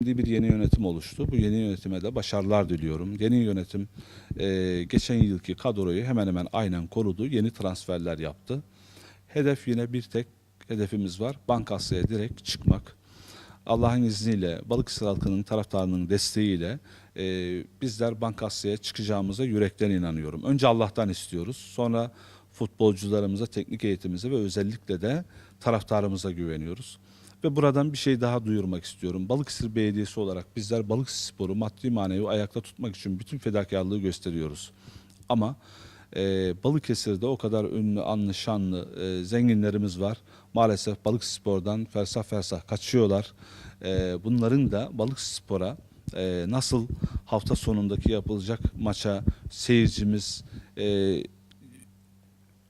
bir yeni yönetim oluştu. Bu yeni yönetime de başarılar diliyorum. Yeni yönetim e, geçen yılki kadroyu hemen hemen aynen korudu. Yeni transferler yaptı. Hedef yine bir tek hedefimiz var. Bankasya'ya direkt çıkmak. Allah'ın izniyle Balıkesir halkının taraftarının desteğiyle e, bizler Bankasya'ya çıkacağımıza yürekten inanıyorum. Önce Allah'tan istiyoruz. Sonra futbolcularımıza, teknik eğitimimize ve özellikle de taraftarımıza güveniyoruz. Ve buradan bir şey daha duyurmak istiyorum. Balıkesir Belediyesi olarak bizler Balıkesir Sporu maddi manevi ayakta tutmak için bütün fedakarlığı gösteriyoruz. Ama e, Balıkesir'de o kadar ünlü, anlı, şanlı e, zenginlerimiz var. Maalesef Balıkesir'den fersah fersah kaçıyorlar. E, bunların da Balıkesir'e e, nasıl hafta sonundaki yapılacak maça seyircimiz e,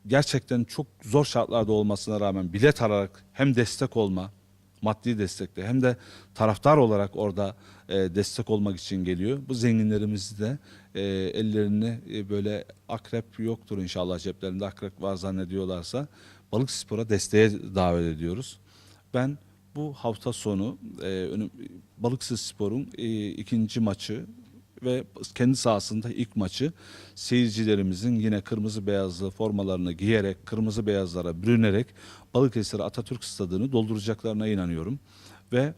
gerçekten çok zor şartlarda olmasına rağmen bilet alarak hem destek olma, maddi destekle hem de taraftar olarak orada e, destek olmak için geliyor. Bu zenginlerimiz de e, ellerini e, böyle akrep yoktur inşallah ceplerinde akrep var zannediyorlarsa balık spora desteğe davet ediyoruz. Ben bu hafta sonu e, önüm, Balıkesir Spor'un e, ikinci maçı ve kendi sahasında ilk maçı seyircilerimizin yine kırmızı beyazlı formalarını giyerek, kırmızı beyazlara bürünerek Balıkesir Atatürk Stadı'nı dolduracaklarına inanıyorum. Ve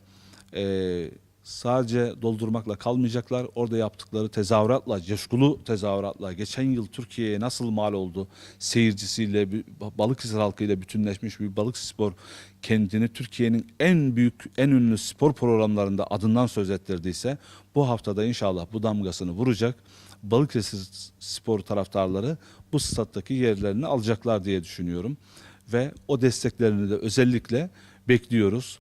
e, sadece doldurmakla kalmayacaklar. Orada yaptıkları tezahüratla, coşkulu tezahüratla geçen yıl Türkiye'ye nasıl mal oldu seyircisiyle, Balıkesir halkıyla bütünleşmiş bir Balıkesir Spor kendini Türkiye'nin en büyük, en ünlü spor programlarında adından söz ettirdiyse bu haftada inşallah bu damgasını vuracak. Balıkesir spor taraftarları bu stat'taki yerlerini alacaklar diye düşünüyorum. Ve o desteklerini de özellikle bekliyoruz.